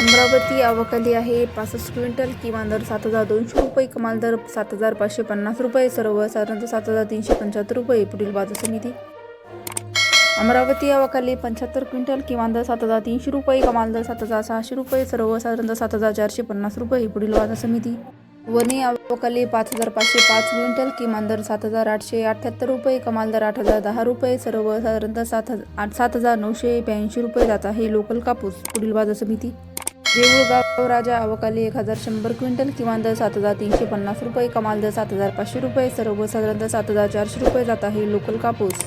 अमरावती अवकाली आहे. पासष्ट क्विंटल किमान दर सात हजार दोनशे रुपये कमाल दर सात हजार पाचशे पन्नास रुपये सर्व साधारणतः सात हजार तीनशे पंच्याहत्तर रुपये पुढील बाजार समिती. अमरावती अवकाली पंच्याहत्तर क्विंटल किमान दर सात हजार तीनशे रुपये कमाल दर सात हजार सहाशे रुपये सर्व साधारणतः सात हजार चारशे पन्नास रुपये पुढील बाजार समिती. वने आवकाली पाच हजार पाचशे पाच क्विंटल किमान दर सात हजार आठशे अठ्ठ्याहत्तर रुपये कमाल दर आठ हजार दहा रुपये सर्व साधारणतः सात हजार आठ सात हजार नऊशे ब्याऐंशी रुपये जात आहे लोकल कापूस पुढील बाजार समिती. देऊळगाव राजा अवकाली एक हजार शंभर क्विंटल किमान दर सात हजार तीनशे पन्नास रुपये कमाल दर सात हजार पाचशे रुपये सर्व दर सात हजार चारशे रुपये जात आहे लोकल कापूस.